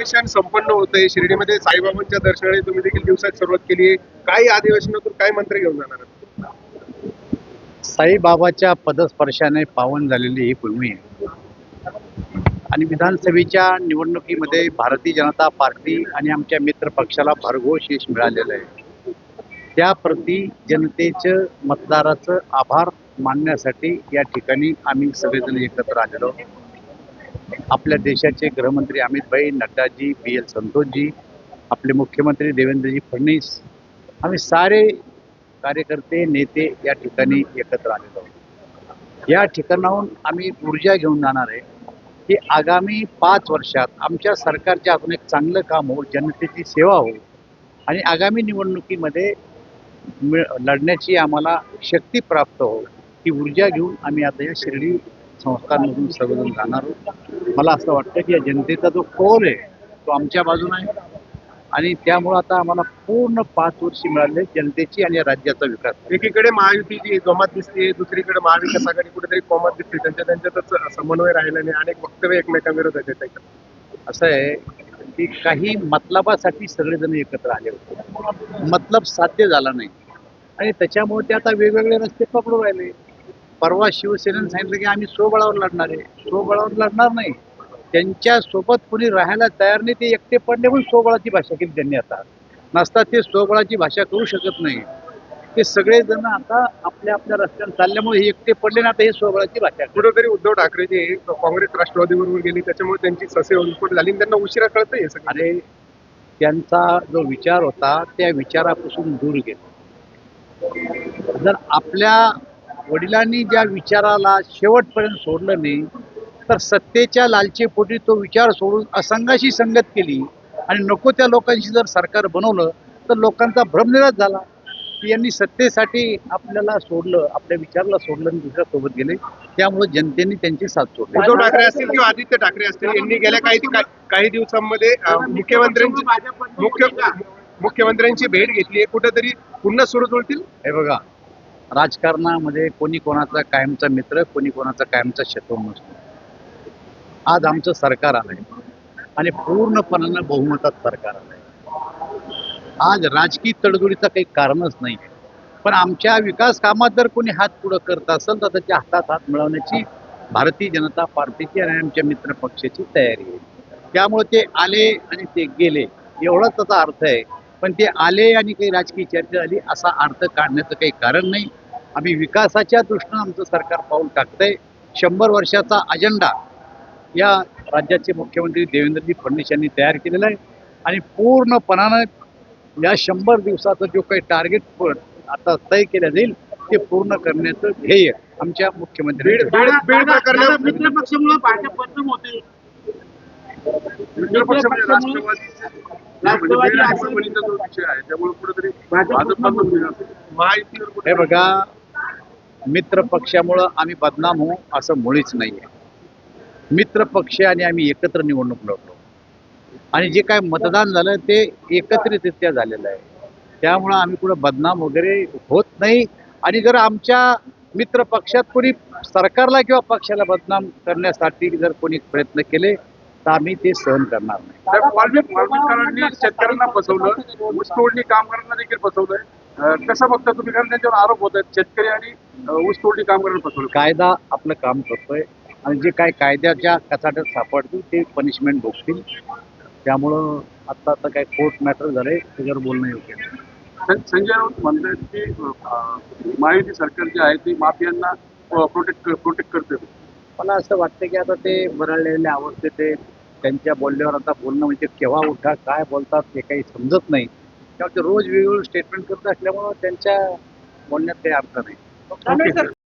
अधिवेशन संपन्न होत आहे शिर्डीमध्ये साईबाबांच्या दर्शनाने तुम्ही देखील दिवसात सुरुवात केली आहे. काय या अधिवेशनातून काय मंत्र घेऊन जाणार साईबाबाच्या पदस्पर्शाने पावन झालेली ही भूमी आहे. आणि विधानसभेच्या निवडणुकीमध्ये भारतीय जनता पार्टी आणि आमच्या मित्र पक्षाला भरघोस यश मिळालेलं आहे. त्याप्रती जनतेचं मतदाराचं आभार मानण्यासाठी या ठिकाणी आम्ही सगळेजण एकत्र आलेलो आपल्या देशाचे गृहमंत्री अमित भाई नड्डाजी बी एल संतोषजी आपले मुख्यमंत्री देवेंद्रजी फडणवीस आम्ही सारे कार्यकर्ते नेते या ठिकाणी एकत्र आलेलो आहोत. या ठिकाणाहून आम्ही ऊर्जा घेऊन जाणार आहे की आगामी पाच वर्षात आमच्या सरकारच्या अजून एक चांगलं काम हो जनतेची सेवा हो आणि आगामी निवडणुकीमध्ये मिळ लढण्याची आम्हाला शक्ती प्राप्त हो ती ऊर्जा घेऊन आम्ही आता या शिर्डी संस्थांमधून सर्वजण जाणार आहोत. मला असं वाटतं की या जनतेचा जो कौल आहे तो आमच्या बाजूने आहे. आणि त्यामुळं आता आम्हाला पूर्ण पाच वर्ष मिळाले जनतेची आणि राज्याचा विकास. एकीकडे महायुतीची जोमात दिसते दुसरीकडे महाविकास आघाडी कुठेतरी कोमात दिसते. त्यांच्या त्यांच्यातच समन्वय राहिला नाही अनेक वक्तव्य एकमेकांविरोधात येत आहेत असं आहे की काही मतलबासाठी सगळेजण एकत्र आले होते. मतलब साध्य झाला नाही. आणि त्याच्यामुळे ते आता वेगवेगळे रस्ते पकडून राहिले. परवा शिवसेनेनं सांगितलं की आम्ही स्वबळावर लढणार आहे. स्वबळावर लढणार नाही. त्यांच्यासोबत कोणी राहायला तयार नाही ते एकटे पडले म्हणून स्वबळाची भाषा केली त्यांनी आता. नसता ते स्वबळाची भाषा करू शकत नाही. ते सगळेजण आता आपल्या आपल्या रस्त्याने चालल्यामुळे हे एकटे पडले ना आता हे स्वबळाची भाषा. कुठेतरी उद्धव ठाकरे जे काँग्रेस राष्ट्रवादीबरोबर गेली त्याच्यामुळे त्यांची ससे उलपट झाली त्यांना उशिरा कळतंय आणि त्यांचा जो विचार होता त्या विचारापासून दूर गेले. जर आपल्या वडिलांनी ज्या विचाराला शेवटपर्यंत सोडलं नाही तर सत्तेच्या लालचेपोटी तो विचार सोडून असंघाशी संगत केली. आणि नको त्या लोकांशी जर सरकार बनवलं तर लोकांचा भ्रमनिराश झाला. की यांनी सत्तेसाठी आपल्याला सोडलं आपल्या विचाराला सोडलं आणि दुसऱ्या सोबत गेले. त्यामुळे जनतेने त्यांची साथ सोडली. उद्धव ठाकरे असतील किंवा आदित्य ठाकरे असतील यांनी गेल्या काही काही- दिवसांमध्ये मुख्यमंत्र्यांची मुख्य मुख्यमंत्र्यांची भेट घेतली आहे. कुठेतरी पुन्हा सुरू जुळतील हे बघा राजकारणामध्ये कोणी कोणाचा कायमचा मित्र कोणी कोणाचा कायमचा शत्रू नसतो. आज आमचं सरकार आलंय. आणि पूर्णपणानं बहुमतात सरकार आलंय. आज राजकीय तडजोडीचं काही कारणच नाही. पण आमच्या विकास कामात जर कोणी हात पुढं करत असेल तर त्याच्या हातात हात मिळवण्याची भारतीय जनता पार्टीची आणि आमच्या मित्र पक्षाची तयारी आहे. त्यामुळे ते आले आणि ते गेले एवढाच त्याचा अर्थ आहे. पण ते आले आणि काही राजकीय चर्चा झाली असा अर्थ काढण्याचं काही कारण नाही. आम्ही विकासाच्या दृष्टीनं आमचं सरकार पाऊल टाकतंय. शंभर वर्षाचा अजेंडा या राज्याचे मुख्यमंत्री देवेंद्रजी फडणवीस यांनी तयार केलेला आहे. आणि पूर्णपणानं या शंभर दिवसाचं जो काही टार्गेट आता तय केलं जाईल ते पूर्ण करण्याचं ध्येय आमच्या मुख्यमंत्री हे बघा मित्र पक्षामुळं आम्ही बदनाम होऊ असं मुळीच नाही आहे मित्र पक्ष आणि आम्ही एकत्र निवडणूक लढलो आणि जे काय मतदान झालं ते एकत्रितरित्या झालेलं आहे. त्यामुळं आम्ही कुठं बदनाम वगैरे होत नाही. आणि जर आमच्या मित्र पक्षात कोणी सरकारला किंवा पक्षाला बदनाम करण्यासाठी जर कोणी प्रयत्न केले तर आम्ही ते सहन करणार नाही. शेतकऱ्यांना फसवलं ऊसतोडणी कामगारांना देखील फसवलंय. कसं बघता तुम्ही? कारण त्यांच्यावर आरोप होत आहेत. शेतकरी आणि अं, ऊसतोडणी कामगारांना फसवलं कायदा आपलं काम करतोय. आणि जे काय कायद्याच्या कचाट्यात सापडतील ते पनिशमेंट भोगतील. त्यामुळं आता आता काय कोर्ट मॅटर झालंय त्याच्यावर बोलणं योग्य संजय राऊत म्हणतात की महायुती सरकार जे आहे ते माफियांना प्रोटेक्ट प्रोटेक्ट करते मला असं वाटतं की आता ते बरळलेल्या अवस्थेत ते त्यांच्या बोलण्यावर आता बोलणं म्हणजे केव्हा उठा काय बोलतात ते काही समजत नाही. त्यामुळे ते रोज वेगवेगळं स्टेटमेंट करत असल्यामुळं त्यांच्या बोलण्यात काही अर्थ नाही.